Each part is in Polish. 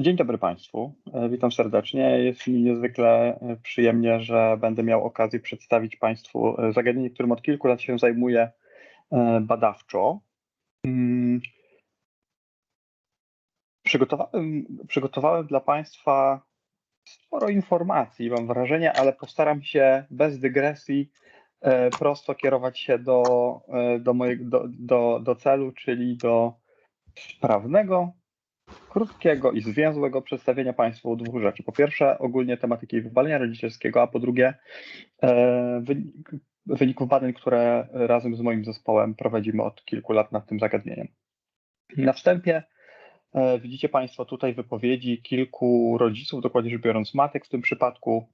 Dzień dobry Państwu, e, witam serdecznie. Jest mi niezwykle e, przyjemnie, że będę miał okazję przedstawić Państwu e, zagadnienie, którym od kilku lat się zajmuję badawczo. Mm. Przygotowałem, przygotowałem dla Państwa sporo informacji, mam wrażenie, ale postaram się bez dygresji prosto kierować się do, do, mojego, do, do, do celu, czyli do sprawnego krótkiego i zwięzłego przedstawienia Państwu dwóch rzeczy. Po pierwsze, ogólnie tematyki wypalenia rodzicielskiego, a po drugie, e, wyników badań, które razem z moim zespołem prowadzimy od kilku lat nad tym zagadnieniem. Na wstępie e, widzicie Państwo tutaj wypowiedzi kilku rodziców, dokładnie rzecz biorąc matek w tym przypadku,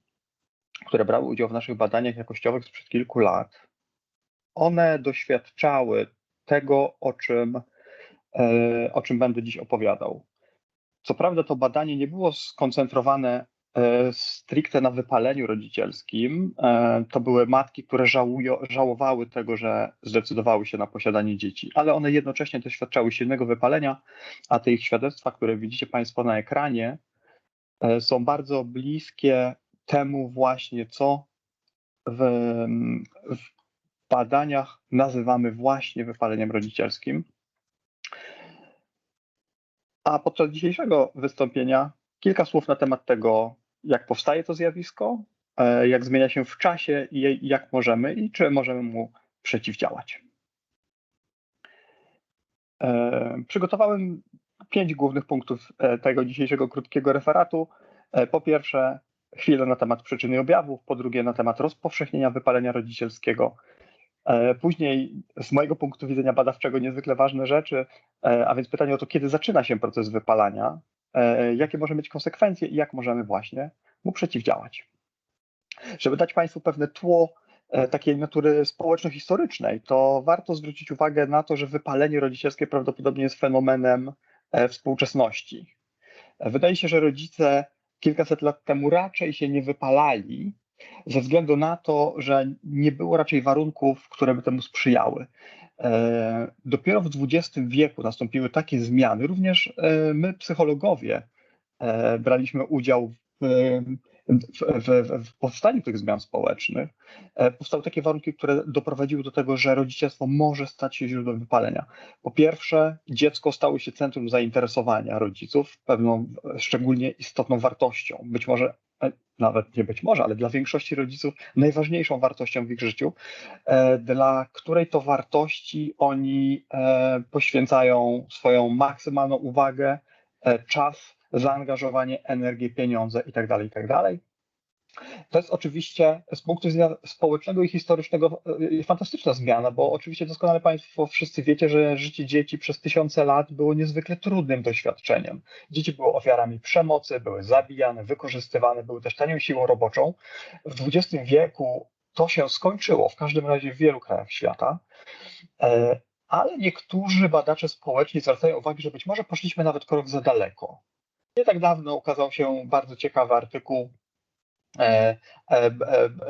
które brały udział w naszych badaniach jakościowych sprzed kilku lat. One doświadczały tego, o czym, e, o czym będę dziś opowiadał. Co prawda to badanie nie było skoncentrowane e, stricte na wypaleniu rodzicielskim. E, to były matki, które żałowały tego, że zdecydowały się na posiadanie dzieci, ale one jednocześnie doświadczały silnego wypalenia, a te ich świadectwa, które widzicie Państwo na ekranie, e, są bardzo bliskie temu właśnie, co w, w badaniach nazywamy właśnie wypaleniem rodzicielskim. A podczas dzisiejszego wystąpienia kilka słów na temat tego, jak powstaje to zjawisko, e, jak zmienia się w czasie i jak możemy i czy możemy mu przeciwdziałać. E, przygotowałem pięć głównych punktów e, tego dzisiejszego krótkiego referatu. Po pierwsze, chwilę na temat przyczyny objawów, po drugie, na temat rozpowszechnienia wypalenia rodzicielskiego, później z mojego punktu widzenia badawczego niezwykle ważne rzeczy, e, a więc pytanie o to, kiedy zaczyna się proces wypalania, e, jakie może mieć konsekwencje i jak możemy właśnie mu przeciwdziałać. Żeby dać Państwu pewne tło takiej natury społeczno-historycznej, to warto zwrócić uwagę na to, że wypalenie rodzicielskie prawdopodobnie jest fenomenem współczesności. Wydaje się, że rodzice kilkaset lat temu raczej się nie wypalali, ze względu na to, że nie było raczej warunków, które by temu sprzyjały. E, dopiero w XX wieku nastąpiły takie zmiany. Również e, my, psychologowie, e, braliśmy udział w, w, w, w, powstaniu tych zmian społecznych. Powstały takie warunki, które doprowadziły do tego, że rodzicielstwo może stać się źródłem wypalenia. Po pierwsze, dziecko stało się centrum zainteresowania rodziców, pewną szczególnie istotną wartością. Być może nawet nie być może, ale dla większości rodziców najważniejszą wartością w ich życiu, e, dla której to wartości oni e, poświęcają swoją maksymalną uwagę, e, czas, zaangażowanie, energię, pieniądze itd. Tak itd. To jest oczywiście z punktu widzenia społecznego i historycznego e, fantastyczna zmiana, bo oczywiście doskonale Państwo wszyscy wiecie, że życie dzieci przez tysiące lat było niezwykle trudnym doświadczeniem. Dzieci były ofiarami przemocy, były zabijane, wykorzystywane, były też tanią siłą roboczą. W XX wieku to się skończyło, w każdym razie w wielu krajach świata. E, ale niektórzy badacze społeczni zwracają uwagę, że być może poszliśmy nawet krok za daleko. Nie tak dawno ukazał się bardzo ciekawy artykuł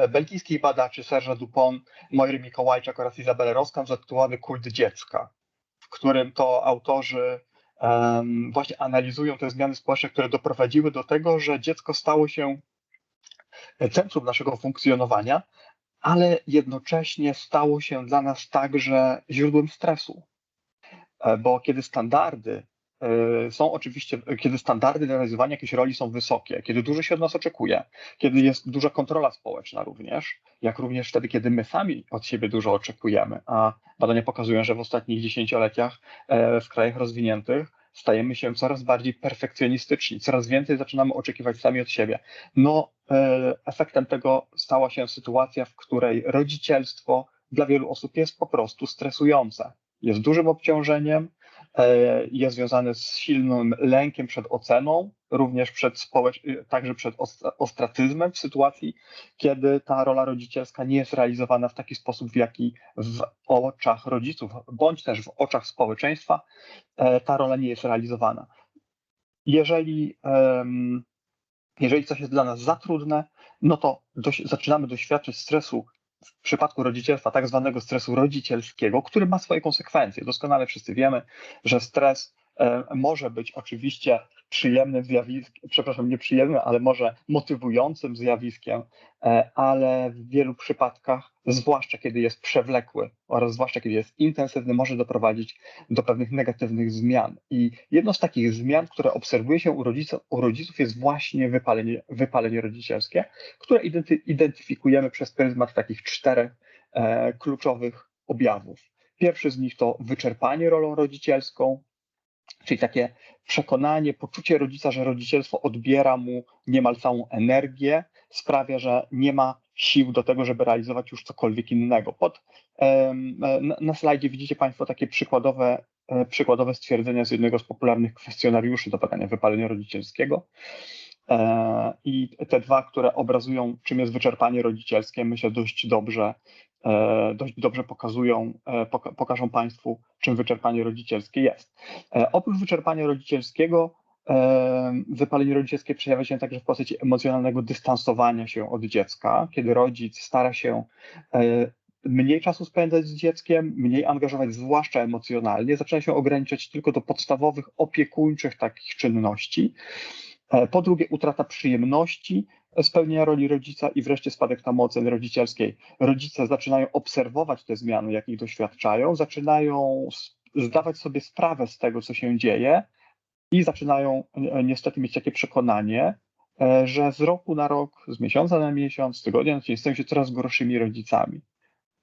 belgijskich badaczy Serge Dupont, Moiry Mikołajczak oraz Izabela Roskam zatytułowany Kult dziecka, w którym to autorzy właśnie analizują te zmiany społeczne, które doprowadziły do tego, że dziecko stało się centrum naszego funkcjonowania, ale jednocześnie stało się dla nas także źródłem stresu. Bo kiedy standardy E, są oczywiście, kiedy standardy realizowania jakiejś roli są wysokie, kiedy dużo się od nas oczekuje, kiedy jest duża kontrola społeczna również, jak również wtedy, kiedy my sami od siebie dużo oczekujemy, a badania pokazują, że w ostatnich dziesięcioleciach e, w krajach rozwiniętych stajemy się coraz bardziej perfekcjonistyczni, coraz więcej zaczynamy oczekiwać sami od siebie. No, e, efektem tego stała się sytuacja, w której rodzicielstwo dla wielu osób jest po prostu stresujące. Jest dużym obciążeniem, E, jest związany z silnym lękiem przed oceną, również przed społecz- także przed ostracyzmem w sytuacji, kiedy ta rola rodzicielska nie jest realizowana w taki sposób, w jaki w oczach rodziców, bądź też w oczach społeczeństwa e, ta rola nie jest realizowana. Jeżeli, jeżeli coś jest dla nas za trudne, no to zaczynamy doświadczyć stresu w przypadku rodzicielstwa tak zwanego stresu rodzicielskiego, który ma swoje konsekwencje. Doskonale wszyscy wiemy, że stres może być oczywiście przyjemnym zjawiskiem, przepraszam, nieprzyjemnym, ale może motywującym zjawiskiem, e, ale w wielu przypadkach, zwłaszcza kiedy jest przewlekły oraz zwłaszcza kiedy jest intensywny, może doprowadzić do pewnych negatywnych zmian. I jedną z takich zmian, które obserwuje się u rodziców, u rodziców jest właśnie wypalenie, wypalenie rodzicielskie, które identyfikujemy przez pryzmat takich czterech e, kluczowych objawów. Pierwszy z nich to wyczerpanie rolą rodzicielską, czyli takie przekonanie, poczucie rodzica, że rodzicielstwo odbiera mu niemal całą energię, sprawia, że nie ma sił do tego, żeby realizować już cokolwiek innego. Pod, na slajdzie widzicie Państwo takie przykładowe, e, przykładowe stwierdzenia z jednego z popularnych kwestionariuszy do badania wypalenia rodzicielskiego. E, I te dwa, które obrazują, czym jest wyczerpanie rodzicielskie, myślę dość dobrze, e, dość dobrze pokazują, e, pokażą Państwu, czym wyczerpanie rodzicielskie jest. Oprócz wyczerpania rodzicielskiego, wypalenie rodzicielskie przejawia się także w postaci emocjonalnego dystansowania się od dziecka, kiedy rodzic stara się mniej czasu spędzać z dzieckiem, mniej angażować, zwłaszcza emocjonalnie, zaczyna się ograniczać tylko do podstawowych opiekuńczych takich czynności. E, po drugie, utrata przyjemności spełnienia roli rodzica i wreszcie spadek oceny rodzicielskiej. Rodzice zaczynają obserwować te zmiany, jakich doświadczają, zaczynają zdawać sobie sprawę z tego, co się dzieje i zaczynają e, niestety mieć takie przekonanie, e, że z roku na rok, z miesiąca na miesiąc, z tygodnia na tydzień stają się coraz gorszymi rodzicami.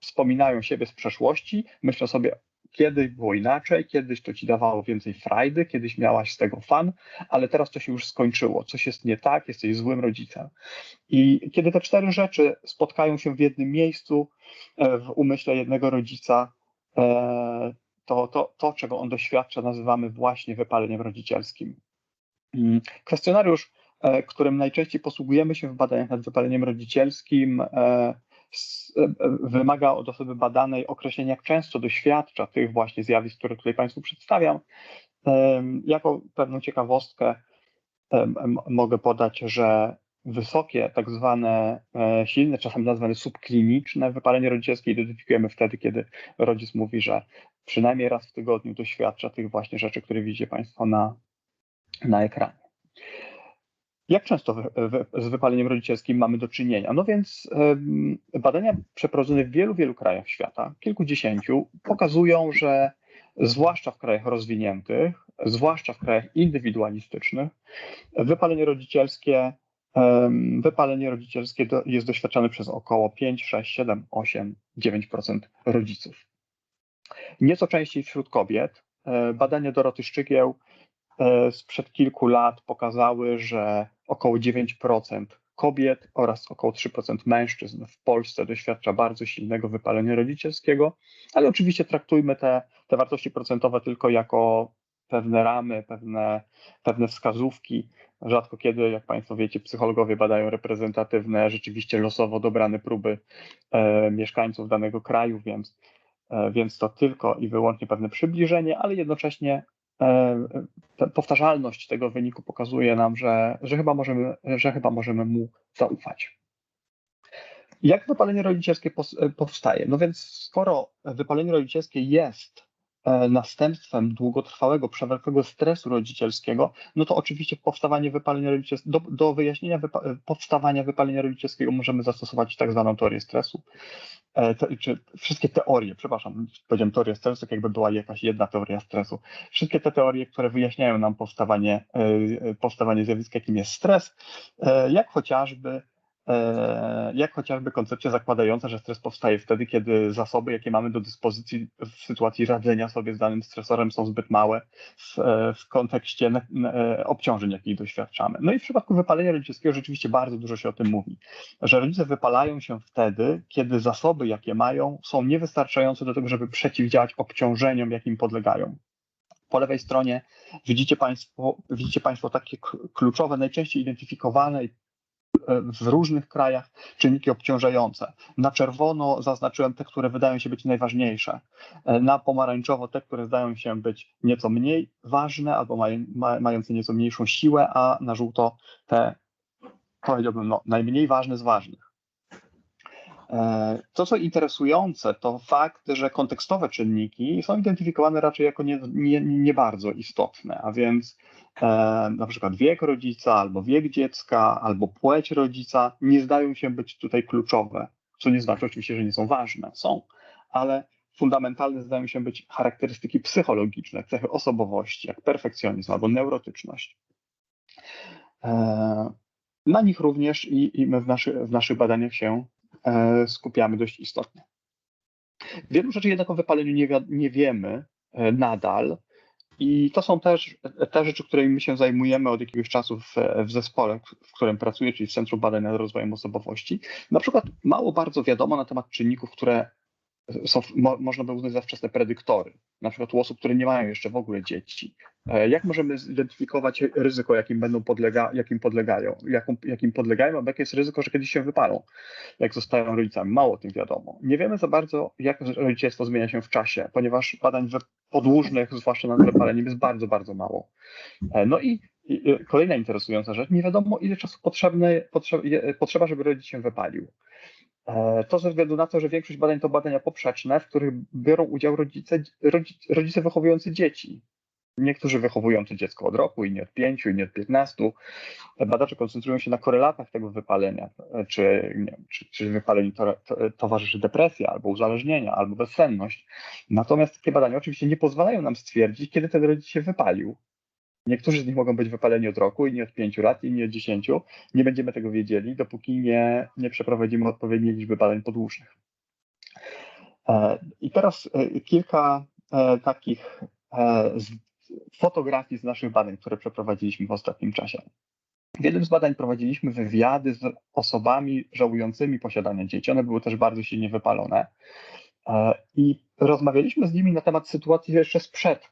Wspominają siebie z przeszłości, myślą sobie, kiedyś było inaczej, kiedyś to ci dawało więcej frajdy, kiedyś miałaś z tego fan, ale teraz to się już skończyło, coś jest nie tak, jesteś złym rodzicem. I kiedy te cztery rzeczy spotkają się w jednym miejscu, e, w umyśle jednego rodzica, e, to, to, to czego on doświadcza, nazywamy właśnie wypaleniem rodzicielskim. Mm, kwestionariusz, e, którym najczęściej posługujemy się w badaniach nad wypaleniem rodzicielskim, wymaga od osoby badanej określenia, jak często doświadcza tych właśnie zjawisk, które tutaj Państwu przedstawiam. Jako pewną ciekawostkę mogę podać, że wysokie, tak zwane e, silne, czasem nazwane subkliniczne wypalenie rodzicielskie identyfikujemy wtedy, kiedy rodzic mówi, że przynajmniej raz w tygodniu doświadcza tych właśnie rzeczy, które widzicie Państwo na, na ekranie. Jak często z wypaleniem rodzicielskim mamy do czynienia? No więc badania przeprowadzone w wielu, wielu krajach świata, kilkudziesięciu, pokazują, że zwłaszcza w krajach rozwiniętych, zwłaszcza w krajach indywidualistycznych, wypalenie rodzicielskie, wypalenie rodzicielskie jest doświadczane przez około 5, 6, 7, 8, 9% rodziców. Nieco częściej wśród kobiet. E, badania Doroty Szczygieł E, sprzed kilku lat pokazały, że około 9% kobiet oraz około 3% mężczyzn w Polsce doświadcza bardzo silnego wypalenia rodzicielskiego, ale oczywiście traktujmy te, te wartości procentowe tylko jako pewne ramy, pewne, pewne wskazówki. Rzadko kiedy, jak Państwo wiecie, psychologowie badają reprezentatywne, rzeczywiście losowo dobrane próby e, mieszkańców danego kraju, więc, e, więc to tylko i wyłącznie pewne przybliżenie, ale jednocześnie powtarzalność tego wyniku pokazuje nam, że, że, chyba możemy, że chyba możemy mu zaufać. Jak wypalenie rodzicielskie powstaje? No więc skoro wypalenie rodzicielskie jest E, następstwem długotrwałego, przewlekłego stresu rodzicielskiego, no to oczywiście powstawanie wypalenia rodzicielskiego, do, do wyjaśnienia wypa powstawania wypalenia rodzicielskiego możemy zastosować tak zwaną teorię stresu, e, te, czy wszystkie teorie, przepraszam, powiedziałem teorię stresu, tak jakby była jakaś jedna teoria stresu. Wszystkie te teorie, które wyjaśniają nam powstawanie, e, powstawanie zjawiska, jakim jest stres, e, jak chociażby E, jak chociażby koncepcja zakładająca, że stres powstaje wtedy, kiedy zasoby, jakie mamy do dyspozycji w sytuacji radzenia sobie z danym stresorem są zbyt małe w, e, w kontekście e, obciążeń, jakich doświadczamy. No i w przypadku wypalenia rodzicielskiego rzeczywiście bardzo dużo się o tym mówi, że rodzice wypalają się wtedy, kiedy zasoby, jakie mają, są niewystarczające do tego, żeby przeciwdziałać obciążeniom, jakim podlegają. Po lewej stronie widzicie Państwo, widzicie państwo takie kluczowe, najczęściej identyfikowane w różnych krajach czynniki obciążające. Na czerwono zaznaczyłem te, które wydają się być najważniejsze. Na pomarańczowo te, które zdają się być nieco mniej ważne albo maj, ma, mające nieco mniejszą siłę, a na żółto te, powiedziałbym, no, najmniej ważne z ważnych. E, to, co interesujące, to fakt, że kontekstowe czynniki są identyfikowane raczej jako nie, nie, nie bardzo istotne, a więc e, na przykład wiek rodzica, albo wiek dziecka, albo płeć rodzica nie zdają się być tutaj kluczowe, co nie znaczy oczywiście, że nie są ważne, są, ale fundamentalne zdają się być charakterystyki psychologiczne, cechy osobowości, jak perfekcjonizm albo neurotyczność. E, na nich również i, i my w, naszy, w naszych badaniach się skupiamy dość istotnie. Wielu rzeczy jednak o wypaleniu nie, nie wiemy e, nadal, i to są też te rzeczy, którymi my się zajmujemy od jakiegoś czasu w, w, zespole, w którym pracuję, czyli w Centrum Badań nad Rozwojem Osobowości. Na przykład mało bardzo wiadomo na temat czynników, które są, mo, można by uznać za wczesne predyktory, na przykład u osób, które nie mają jeszcze w ogóle dzieci. E, jak możemy zidentyfikować ryzyko, jakim będą podlega, jakim podlegają, jaką, jakim podlegają, a jakie jest ryzyko, że kiedyś się wypalą, jak zostają rodzicami? Mało o tym wiadomo. Nie wiemy za bardzo, jak rodzicielstwo zmienia się w czasie, ponieważ badań podłużnych, zwłaszcza nad wypaleniem, jest bardzo, bardzo mało. E, no i, i kolejna interesująca rzecz, nie wiadomo, ile czasu potrzebne, potrzeba, żeby rodzic się wypalił. E, to ze względu na to, że większość badań to badania poprzeczne, w których biorą udział rodzice, rodzice wychowujący dzieci. Niektórzy wychowują to dziecko od roku, inni od pięciu, inni od piętnastu. Badacze koncentrują się na korelatach tego wypalenia, czy, nie czy, czy wypaleniu to, to, towarzyszy depresja, albo uzależnienia, albo bezsenność. Natomiast takie badania oczywiście nie pozwalają nam stwierdzić, kiedy ten rodzic się wypalił. Niektórzy z nich mogą być wypaleni od roku, inni od pięciu lat, inni od dziesięciu. Nie będziemy tego wiedzieli, dopóki nie, nie przeprowadzimy odpowiedniej liczby badań podłużnych. E, I teraz e, kilka e, takich fotografii z naszych badań, które przeprowadziliśmy w ostatnim czasie. W jednym z badań prowadziliśmy wywiady z osobami żałującymi posiadania dzieci. One były też bardzo silnie wypalone. I rozmawialiśmy z nimi na temat sytuacji jeszcze sprzed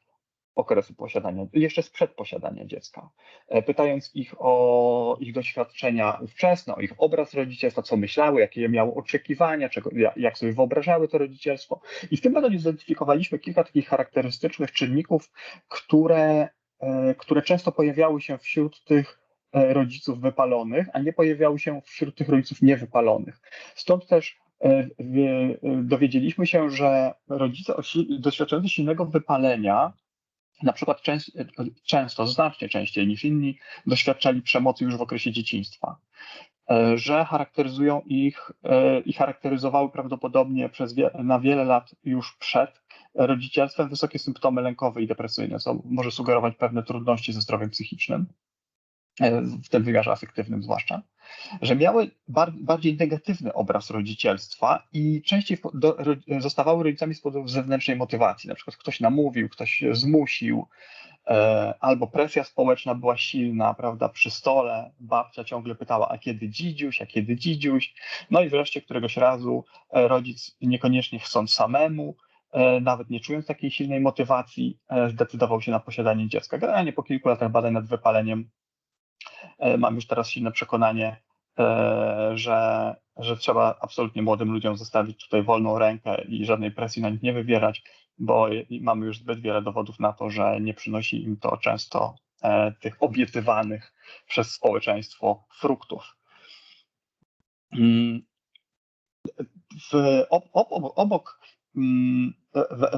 okresu posiadania, jeszcze sprzed posiadania dziecka, e, pytając ich o ich doświadczenia wczesne, o ich obraz rodzicielstwa, co myślały, jakie miały oczekiwania, czego, jak sobie wyobrażały to rodzicielstwo. I w tym badaniu zidentyfikowaliśmy kilka takich charakterystycznych czynników, które, e, które często pojawiały się wśród tych e, rodziców wypalonych, a nie pojawiały się wśród tych rodziców niewypalonych. Stąd też dowiedzieliśmy się, że rodzice doświadczający silnego wypalenia na przykład często, znacznie częściej niż inni, doświadczali przemocy już w okresie dzieciństwa, e, że charakteryzują ich e, i charakteryzowały prawdopodobnie przez wie, na wiele lat już przed rodzicielstwem wysokie symptomy lękowe i depresyjne, co może sugerować pewne trudności ze zdrowiem psychicznym, w tym wymiarze afektywnym zwłaszcza że miały bar bardziej negatywny obraz rodzicielstwa i częściej do, ro, zostawały rodzicami z powodu zewnętrznej motywacji. Na przykład ktoś namówił, ktoś zmusił, e, albo presja społeczna była silna, prawda, przy stole babcia ciągle pytała, a kiedy dzidziuś, a kiedy dzidziuś. No i wreszcie któregoś razu e, rodzic niekoniecznie chcąc samemu, e, nawet nie czując takiej silnej motywacji, e, zdecydował się na posiadanie dziecka. Generalnie po kilku latach badań nad wypaleniem E, mam już teraz silne przekonanie, e, że, że trzeba absolutnie młodym ludziom zostawić tutaj wolną rękę i żadnej presji na nich nie wywierać, bo mamy już zbyt wiele dowodów na to, że nie przynosi im to często e, tych obiecywanych przez społeczeństwo fruktów. Mm. W, ob, ob, obok mm,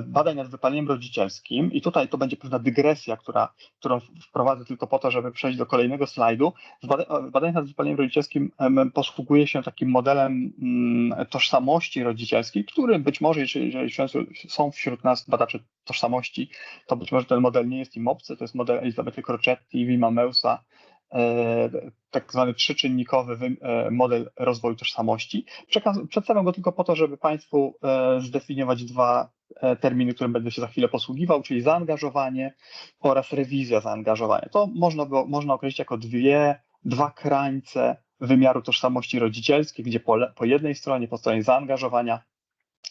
badań nad wypaleniem rodzicielskim i tutaj to będzie pewna dygresja, która, którą wprowadzę tylko po to, żeby przejść do kolejnego slajdu. W badaniach nad wypaleniem rodzicielskim posługuje się takim modelem mm, tożsamości rodzicielskiej, który być może, jeżeli, są wśród nas badacze tożsamości, to być może ten model nie jest im obcy, to jest model Elizabety Crocetti Wima Meusa, tak zwany trzyczynnikowy e, model rozwoju tożsamości. Przedstawiam go tylko po to, żeby Państwu e, zdefiniować dwa terminy, którym będę się za chwilę posługiwał, czyli zaangażowanie oraz rewizja zaangażowania. To można, można określić jako dwie, dwa krańce wymiaru tożsamości rodzicielskiej, gdzie po, po jednej stronie, po stronie zaangażowania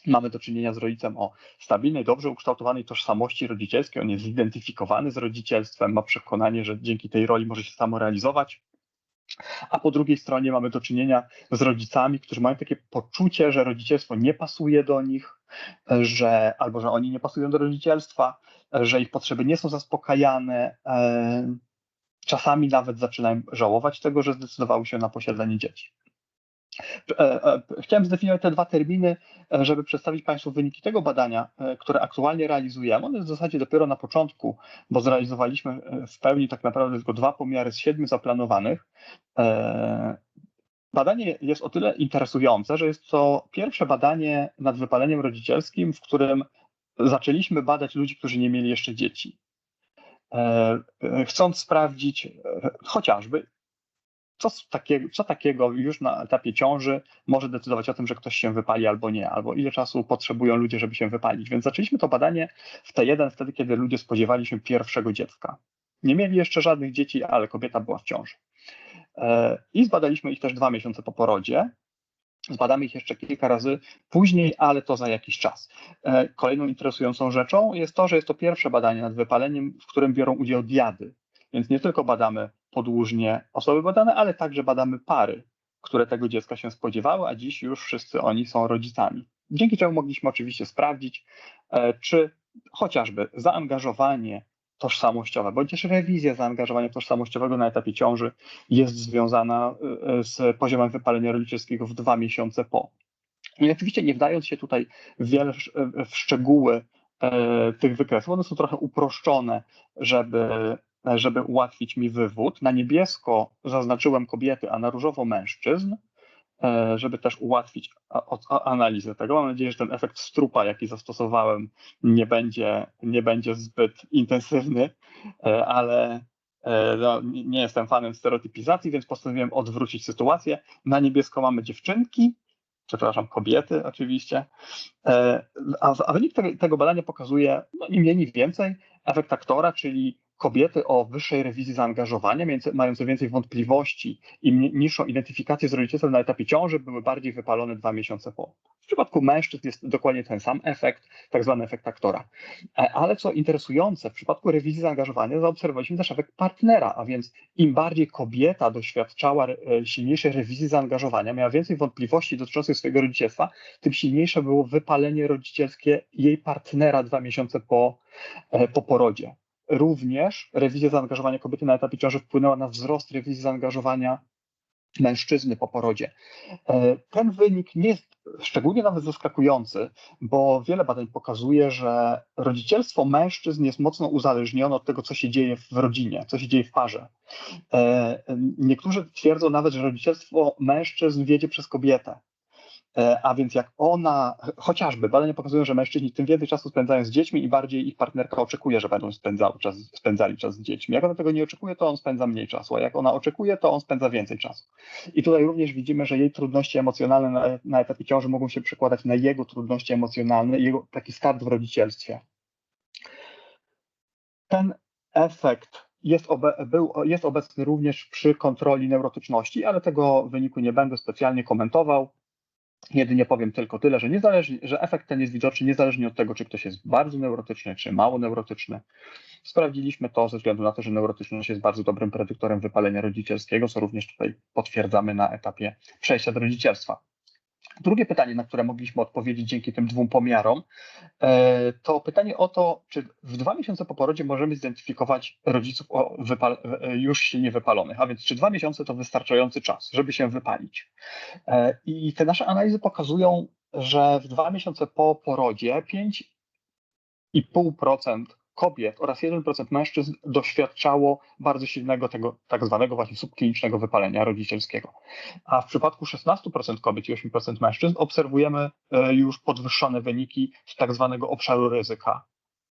Mamy do czynienia z rodzicem o stabilnej, dobrze ukształtowanej tożsamości rodzicielskiej. On jest zidentyfikowany z rodzicielstwem, ma przekonanie, że dzięki tej roli może się samorealizować. A po drugiej stronie mamy do czynienia z rodzicami, którzy mają takie poczucie, że rodzicielstwo nie pasuje do nich, że albo że oni nie pasują do rodzicielstwa, że ich potrzeby nie są zaspokajane. E, czasami nawet zaczynają żałować tego, że zdecydowały się na posiadanie dzieci. Chciałem zdefiniować te dwa terminy, żeby przedstawić Państwu wyniki tego badania, które aktualnie realizujemy. One jest w zasadzie dopiero na początku, bo zrealizowaliśmy w pełni tak naprawdę tylko dwa pomiary z siedmiu zaplanowanych. Badanie jest o tyle interesujące, że jest to pierwsze badanie nad wypaleniem rodzicielskim, w którym zaczęliśmy badać ludzi, którzy nie mieli jeszcze dzieci. E, e, chcąc sprawdzić e, chociażby, co takiego, co takiego już na etapie ciąży może decydować o tym, że ktoś się wypali albo nie, albo ile czasu potrzebują ludzie, żeby się wypalić. Więc zaczęliśmy to badanie w T1 wtedy, kiedy ludzie spodziewali się pierwszego dziecka. Nie mieli jeszcze żadnych dzieci, ale kobieta była w ciąży. I zbadaliśmy ich też dwa miesiące po porodzie. Zbadamy ich jeszcze kilka razy później, ale to za jakiś czas. E, kolejną interesującą rzeczą jest to, że jest to pierwsze badanie nad wypaleniem, w którym biorą udział diady. Więc nie tylko badamy podłużnie osoby badane, ale także badamy pary, które tego dziecka się spodziewały, a dziś już wszyscy oni są rodzicami. Dzięki czemu mogliśmy oczywiście sprawdzić, e, czy chociażby zaangażowanie tożsamościowe, bądź też rewizja zaangażowania tożsamościowego na etapie ciąży jest związana y, z poziomem wypalenia rodzicielskiego w dwa miesiące po. I oczywiście nie wdając się tutaj w, wiele, w szczegóły e, tych wykresów, one są trochę uproszczone, żeby, żeby ułatwić mi wywód. Na niebiesko zaznaczyłem kobiety, a na różowo mężczyzn. E, żeby też ułatwić analizę tego. Mam nadzieję, że ten efekt strupa, jaki zastosowałem, nie będzie, nie będzie zbyt intensywny, e, ale e, no, nie jestem fanem stereotypizacji, więc postanowiłem odwrócić sytuację. Na niebiesko mamy dziewczynki, przepraszam, kobiety oczywiście, a, wynik tego, badania pokazuje no, nie mniej, nie więcej efekt aktora, czyli kobiety o wyższej rewizji zaangażowania, mające więcej wątpliwości i niższą identyfikację z rodzicielstwem na etapie ciąży, były bardziej wypalone dwa miesiące po. W przypadku mężczyzn jest dokładnie ten sam efekt, tak zwany efekt aktora. E, ale co interesujące, w przypadku rewizji zaangażowania zaobserwowaliśmy też efekt partnera, a więc im bardziej kobieta doświadczała e, silniejszej rewizji zaangażowania, miała więcej wątpliwości dotyczących swojego rodzicielstwa, tym silniejsze było wypalenie rodzicielskie jej partnera dwa miesiące po, e, po porodzie. Również rewizja zaangażowania kobiety na etapie ciąży wpłynęła na wzrost rewizji zaangażowania mężczyzny po porodzie. E, ten wynik nie jest szczególnie nawet zaskakujący, bo wiele badań pokazuje, że rodzicielstwo mężczyzn jest mocno uzależnione od tego, co się dzieje w rodzinie, co się dzieje w parze. E, niektórzy twierdzą nawet, że rodzicielstwo mężczyzn wiedzie przez kobietę. E, a więc jak ona, chociażby badania pokazują, że mężczyźni tym więcej czasu spędzają z dziećmi i bardziej ich partnerka oczekuje, że będą spędzali czas, spędzali czas z dziećmi. Jak ona tego nie oczekuje, to on spędza mniej czasu, a jak ona oczekuje, to on spędza więcej czasu. I tutaj również widzimy, że jej trudności emocjonalne na, na etapie ciąży mogą się przekładać na jego trudności emocjonalne, jego taki start w rodzicielstwie. Ten efekt jest, obe, był, jest obecny również przy kontroli neurotyczności, ale tego wyniku nie będę specjalnie komentował. Jedynie powiem tylko tyle, że, niezależnie, że efekt ten jest widoczny niezależnie od tego, czy ktoś jest bardzo neurotyczny, czy mało neurotyczny. Sprawdziliśmy to ze względu na to, że neurotyczność jest bardzo dobrym predyktorem wypalenia rodzicielskiego, co również tutaj potwierdzamy na etapie przejścia do rodzicielstwa. Drugie pytanie, na które mogliśmy odpowiedzieć dzięki tym dwóm pomiarom, e, to pytanie o to, czy w dwa miesiące po porodzie możemy zidentyfikować rodziców e, już silnie wypalonych, a więc czy dwa miesiące to wystarczający czas, żeby się wypalić. E, I te nasze analizy pokazują, że w dwa miesiące po porodzie 5,5% kobiet oraz 1% mężczyzn doświadczało bardzo silnego tego tak zwanego właśnie subklinicznego wypalenia rodzicielskiego. A w przypadku 16% kobiet i 8% mężczyzn obserwujemy e, już podwyższone wyniki z tak zwanego obszaru ryzyka,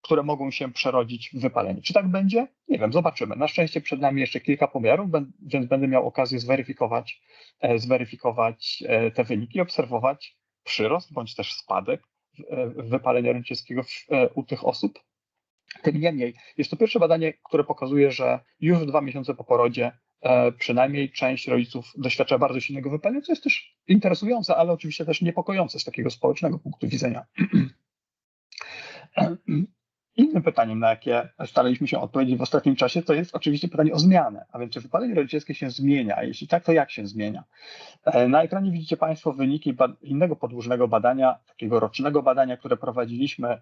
które mogą się przerodzić w wypalenie. Czy tak będzie? Nie wiem, zobaczymy. Na szczęście przed nami jeszcze kilka pomiarów, więc będę miał okazję zweryfikować, e, zweryfikować e, te wyniki, obserwować przyrost bądź też spadek wypalenia rodzicielskiego u tych osób tym niemniej jest to pierwsze badanie, które pokazuje, że już dwa miesiące po porodzie e, przynajmniej część rodziców doświadcza bardzo silnego wypalenia, co jest też interesujące, ale oczywiście też niepokojące z takiego społecznego punktu widzenia. Innym pytaniem, na jakie staraliśmy się odpowiedzieć w ostatnim czasie, to jest oczywiście pytanie o zmianę. A więc, czy wypalenie rodzicielskie się zmienia? A jeśli tak, to jak się zmienia? E, na ekranie widzicie Państwo wyniki innego podłużnego badania, takiego rocznego badania, które prowadziliśmy.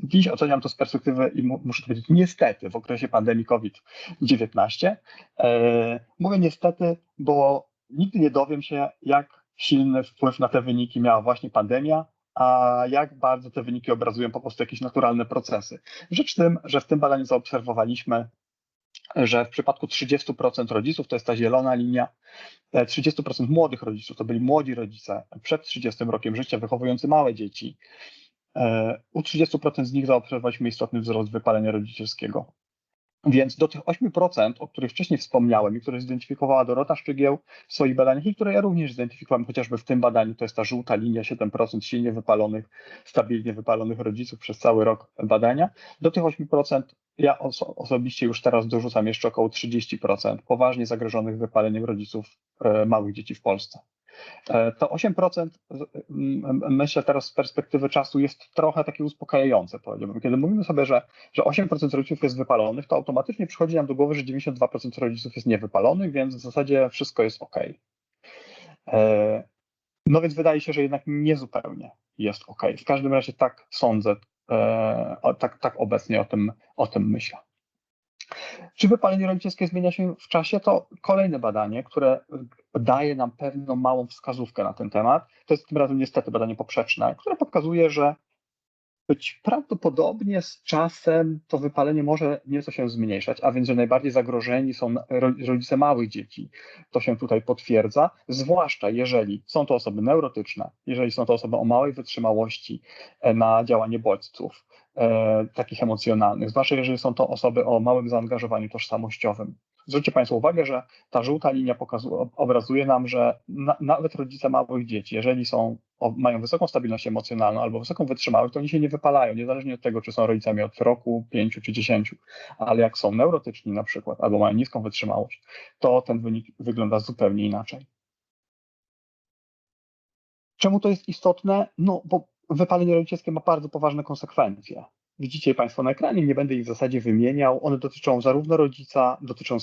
Dziś oceniam to z perspektywy, i muszę powiedzieć, niestety, w okresie pandemii COVID-19. E, mówię niestety, bo nigdy nie dowiem się, jak silny wpływ na te wyniki miała właśnie pandemia, a jak bardzo te wyniki obrazują po prostu jakieś naturalne procesy. Rzecz tym, że w tym badaniu zaobserwowaliśmy, że w przypadku 30% rodziców, to jest ta zielona linia, 30% e, młodych rodziców, to byli młodzi rodzice przed 30 rokiem życia, wychowujący małe dzieci, e, u 30% z nich zaobserwowaliśmy istotny wzrost wypalenia rodzicielskiego. Więc do tych 8%, o których wcześniej wspomniałem i które zidentyfikowała Dorota Szczygieł w swoich badaniach i które ja również zidentyfikowałem chociażby w tym badaniu, to jest ta żółta linia 7% silnie wypalonych, stabilnie wypalonych rodziców przez cały rok badania. Do tych 8% ja oso osobiście już teraz dorzucam jeszcze około 30% poważnie zagrożonych wypaleniem rodziców e, małych dzieci w Polsce. E, to 8% myślę teraz z perspektywy czasu jest trochę takie uspokajające, powiedziałbym. Kiedy mówimy sobie, że, że 8% rodziców jest wypalonych, to automatycznie przychodzi nam do głowy, że 92% rodziców jest niewypalonych, więc w zasadzie wszystko jest ok. E, no więc wydaje się, że jednak niezupełnie jest ok. W każdym razie tak sądzę, e, tak, tak obecnie o tym, o tym myślę. Czy wypalenie rodzicielskie zmienia się w czasie? To kolejne badanie, które daje nam pewną małą wskazówkę na ten temat. To jest tym razem niestety badanie poprzeczne, które pokazuje, że być prawdopodobnie z czasem to wypalenie może nieco się zmniejszać, a więc, że najbardziej zagrożeni są rodzice małych dzieci. To się tutaj potwierdza, zwłaszcza jeżeli są to osoby neurotyczne, jeżeli są to osoby o małej wytrzymałości e, na działanie bodźców, takich emocjonalnych, zwłaszcza jeżeli są to osoby o małym zaangażowaniu tożsamościowym. Zwróćcie Państwo uwagę, że ta żółta linia pokazuje, obrazuje nam, że na, nawet rodzice małych dzieci, jeżeli są, o, mają wysoką stabilność emocjonalną albo wysoką wytrzymałość, to oni się nie wypalają, niezależnie od tego, czy są rodzicami od roku, pięciu czy dziesięciu. Ale jak są neurotyczni na przykład, albo mają niską wytrzymałość, to ten wynik wygląda zupełnie inaczej. Czemu to jest istotne? No, bo wypalenie rodzicielskie ma bardzo poważne konsekwencje. Widzicie je Państwo na ekranie, nie będę ich w zasadzie wymieniał. One dotyczą zarówno rodzica, dotyczą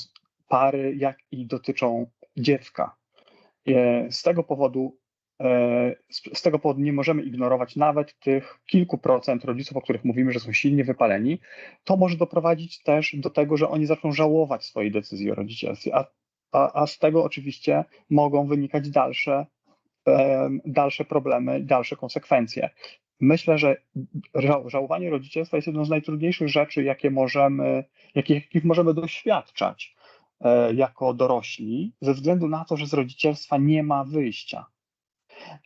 pary, jak i dotyczą dziecka. E, z tego powodu e, z tego powodu nie możemy ignorować nawet tych kilku procent rodziców, o których mówimy, że są silnie wypaleni. To może doprowadzić też do tego, że oni zaczną żałować swojej decyzji o rodzicielstwie, a, a, a z tego oczywiście mogą wynikać dalsze, dalsze problemy, dalsze konsekwencje. Myślę, że żałowanie rodzicielstwa jest jedną z najtrudniejszych rzeczy, jakie możemy, jakich, możemy doświadczać e, jako dorośli, ze względu na to, że z rodzicielstwa nie ma wyjścia.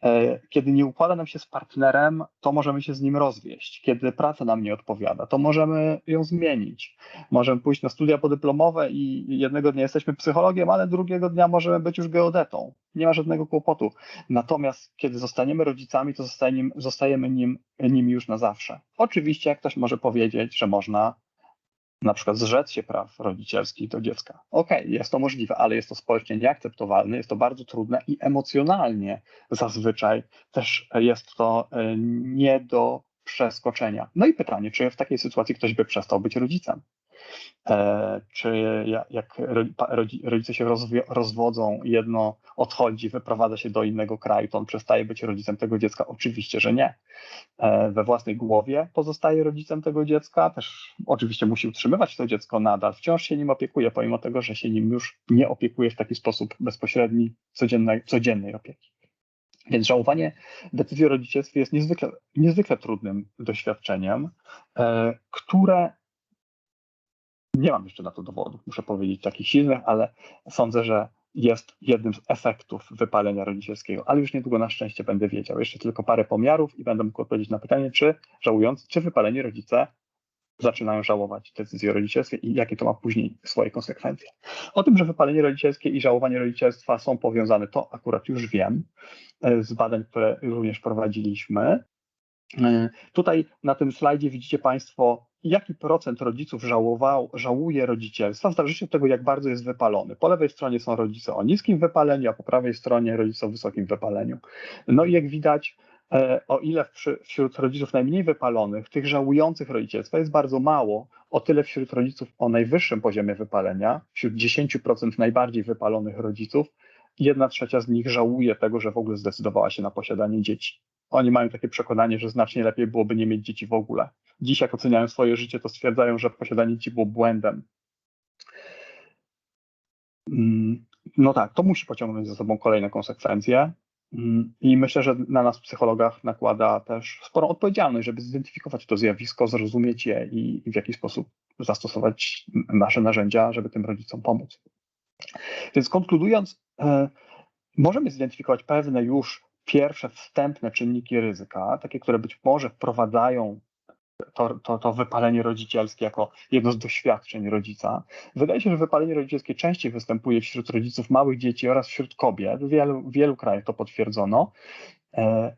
E, kiedy nie układa nam się z partnerem, to możemy się z nim rozwieść. Kiedy praca nam nie odpowiada, to możemy ją zmienić. Możemy pójść na studia podyplomowe i jednego dnia jesteśmy psychologiem, ale drugiego dnia możemy być już geodetą. Nie ma żadnego kłopotu. Natomiast kiedy zostaniemy rodzicami, to zostajemy, zostajemy nim, już na zawsze. Oczywiście ktoś może powiedzieć, że można na przykład zrzec się praw rodzicielskich do dziecka. Okej, okay, jest to możliwe, ale jest to społecznie nieakceptowalne, jest to bardzo trudne i emocjonalnie zazwyczaj też jest to e, nie do przeskoczenia. No i pytanie, czy w takiej sytuacji ktoś by przestał być rodzicem? E, czy jak rodzice się rozwodzą, jedno odchodzi, wyprowadza się do innego kraju, to on przestaje być rodzicem tego dziecka? Oczywiście, że nie. E, we własnej głowie pozostaje rodzicem tego dziecka, też oczywiście musi utrzymywać to dziecko nadal, wciąż się nim opiekuje, pomimo tego, że się nim już nie opiekuje w taki sposób bezpośredni, codziennej, codziennej opieki. Więc żałowanie decyzji o rodzicielstwie jest niezwykle, niezwykle trudnym doświadczeniem, e, które nie mam jeszcze na to dowodów, muszę powiedzieć, takich silnych, ale sądzę, że jest jednym z efektów wypalenia rodzicielskiego, ale już niedługo na szczęście będę wiedział. Jeszcze tylko parę pomiarów i będę mógł odpowiedzieć na pytanie, czy żałując, czy wypaleni rodzice zaczynają żałować decyzji o rodzicielstwie i jakie to ma później swoje konsekwencje. O tym, że wypalenie rodzicielskie i żałowanie rodzicielstwa są powiązane, to akurat już wiem z badań, które również prowadziliśmy. Tutaj na tym slajdzie widzicie Państwo jaki procent rodziców żałował, żałuje rodzicielstwa, w zależności od tego, jak bardzo jest wypalony. Po lewej stronie są rodzice o niskim wypaleniu, a po prawej stronie rodzice o wysokim wypaleniu. No i jak widać, e, o ile wśród rodziców najmniej wypalonych, tych żałujących rodzicielstwa jest bardzo mało, o tyle wśród rodziców o najwyższym poziomie wypalenia, wśród 10% najbardziej wypalonych rodziców, jedna trzecia z nich żałuje tego, że w ogóle zdecydowała się na posiadanie dzieci. Oni mają takie przekonanie, że znacznie lepiej byłoby nie mieć dzieci w ogóle. Dziś, jak oceniają swoje życie, to stwierdzają, że posiadanie dzieci było błędem. Mm, no tak, to musi pociągnąć za sobą kolejne konsekwencje. Mm, I myślę, że na nas, psychologach, nakłada też sporą odpowiedzialność, żeby zidentyfikować to zjawisko, zrozumieć je i w jakiś sposób zastosować nasze narzędzia, żeby tym rodzicom pomóc. Więc konkludując, e, możemy zidentyfikować pewne już pierwsze wstępne czynniki ryzyka, takie, które być może wprowadzają to, to, to wypalenie rodzicielskie jako jedno z doświadczeń rodzica. Wydaje się, że wypalenie rodzicielskie częściej występuje wśród rodziców małych dzieci oraz wśród kobiet. W wielu, wielu krajach to potwierdzono. E,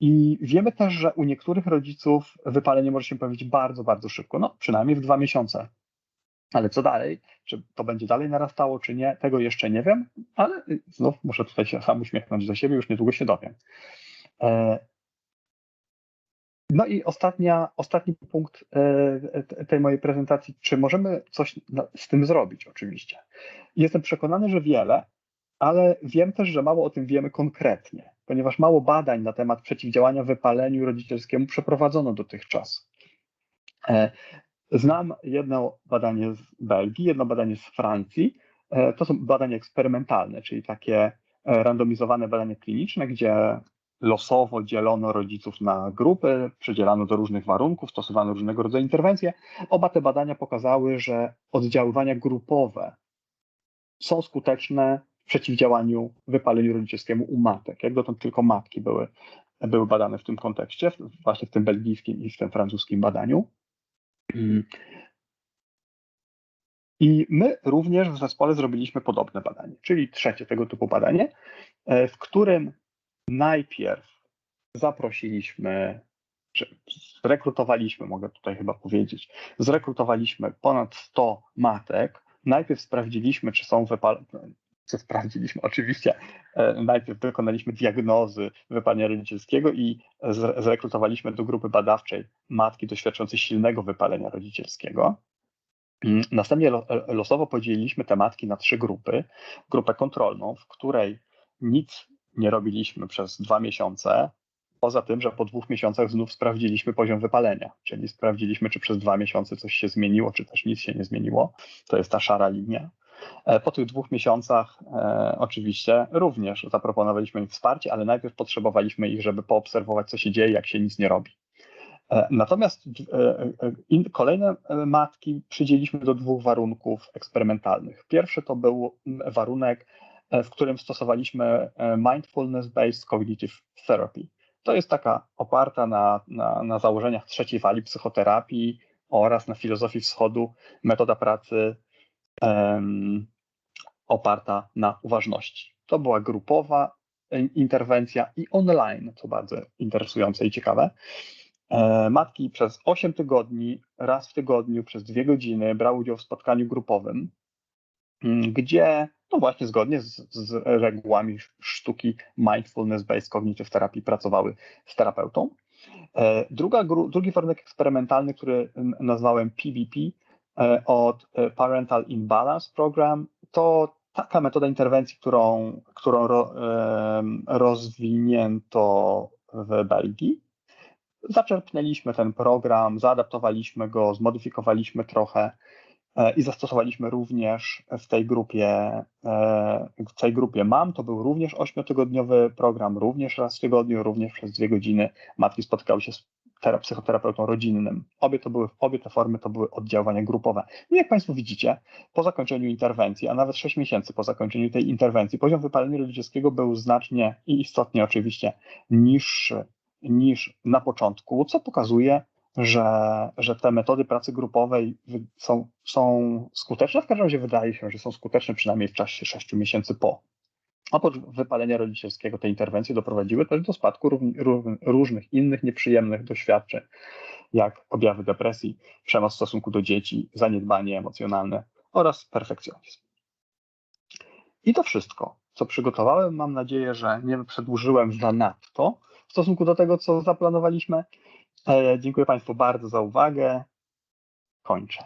I wiemy też, że u niektórych rodziców wypalenie może się pojawić bardzo, bardzo szybko, no przynajmniej w dwa miesiące. Ale co dalej? Czy to będzie dalej narastało, czy nie? Tego jeszcze nie wiem, ale znów muszę tutaj się sam uśmiechnąć do siebie, już niedługo się dowiem. E, no i ostatnia, ostatni punkt e, tej mojej prezentacji, czy możemy coś z tym zrobić oczywiście. Jestem przekonany, że wiele, ale wiem też, że mało o tym wiemy konkretnie, ponieważ mało badań na temat przeciwdziałania wypaleniu rodzicielskiemu przeprowadzono dotychczas. E, znam jedno badanie z Belgii, jedno badanie z Francji. E, to są badania eksperymentalne, czyli takie randomizowane badania kliniczne, gdzie losowo dzielono rodziców na grupy, przydzielano do różnych warunków, stosowano różnego rodzaju interwencje. Oba te badania pokazały, że oddziaływania grupowe są skuteczne w przeciwdziałaniu wypaleniu rodzicielskiemu u matek. Jak dotąd tylko matki były, były badane w tym kontekście, właśnie w tym belgijskim i w tym francuskim badaniu. I my również w zespole zrobiliśmy podobne badanie, czyli trzecie tego typu badanie, w którym najpierw zaprosiliśmy, czy zrekrutowaliśmy, mogę tutaj chyba powiedzieć, zrekrutowaliśmy ponad 100 matek. Najpierw sprawdziliśmy, czy są wypalone, co sprawdziliśmy, oczywiście e, najpierw wykonaliśmy diagnozy wypalenia rodzicielskiego i zrekrutowaliśmy do grupy badawczej matki doświadczające silnego wypalenia rodzicielskiego. Mm, następnie losowo podzieliliśmy te matki na trzy grupy. Grupę kontrolną, w której nic nie robiliśmy przez dwa miesiące, poza tym, że po dwóch miesiącach znów sprawdziliśmy poziom wypalenia, czyli sprawdziliśmy, czy przez dwa miesiące coś się zmieniło, czy też nic się nie zmieniło. To jest ta szara linia. E, po tych dwóch miesiącach e, oczywiście również zaproponowaliśmy im wsparcie, ale najpierw potrzebowaliśmy ich, żeby poobserwować, co się dzieje, jak się nic nie robi. E, natomiast e, in, kolejne matki przydzieliliśmy do dwóch warunków eksperymentalnych. Pierwszy to był warunek E, w którym stosowaliśmy e, Mindfulness-Based Cognitive Therapy. To jest taka oparta na, na, na założeniach trzeciej fali psychoterapii oraz na filozofii wschodu metoda pracy um, oparta na uważności. To była grupowa interwencja i online, co bardzo interesujące i ciekawe. E, matki przez 8 tygodni, raz w tygodniu, przez dwie godziny brały udział w spotkaniu grupowym, gdzie no właśnie zgodnie z, z regułami sztuki mindfulness-based cognitive therapy pracowały z terapeutą. E, druga, drugi warunek eksperymentalny, który nazwałem PBP e, od e, Parental Imbalance Program, to taka metoda interwencji, którą, którą rozwinięto w Belgii. Zaczerpnęliśmy ten program, zaadaptowaliśmy go, zmodyfikowaliśmy trochę i zastosowaliśmy również w tej grupie, e, w tej grupie MAM, to był również ośmiotygodniowy program, również raz w tygodniu, również przez dwie godziny matki spotykały się z psychoterapeutą rodzinnym. Obie, to były, obie te formy to były oddziaływania grupowe. I jak Państwo widzicie, po zakończeniu interwencji, a nawet 6 miesięcy po zakończeniu tej interwencji, poziom wypalenia rodzicielskiego był znacznie i istotnie oczywiście niższy niż na początku, co pokazuje, że, że te metody pracy grupowej są, są skuteczne. W każdym razie wydaje się, że są skuteczne przynajmniej w czasie 6 miesięcy po. Oprócz wypalenia rodzicielskiego te interwencje doprowadziły też do spadku różnych innych nieprzyjemnych doświadczeń, jak objawy depresji, przemoc w stosunku do dzieci, zaniedbanie emocjonalne oraz perfekcjonizm. I to wszystko, co przygotowałem. Mam nadzieję, że nie przedłużyłem zanadto w stosunku do tego, co zaplanowaliśmy. E, dziękuję Państwu bardzo za uwagę. Kończę.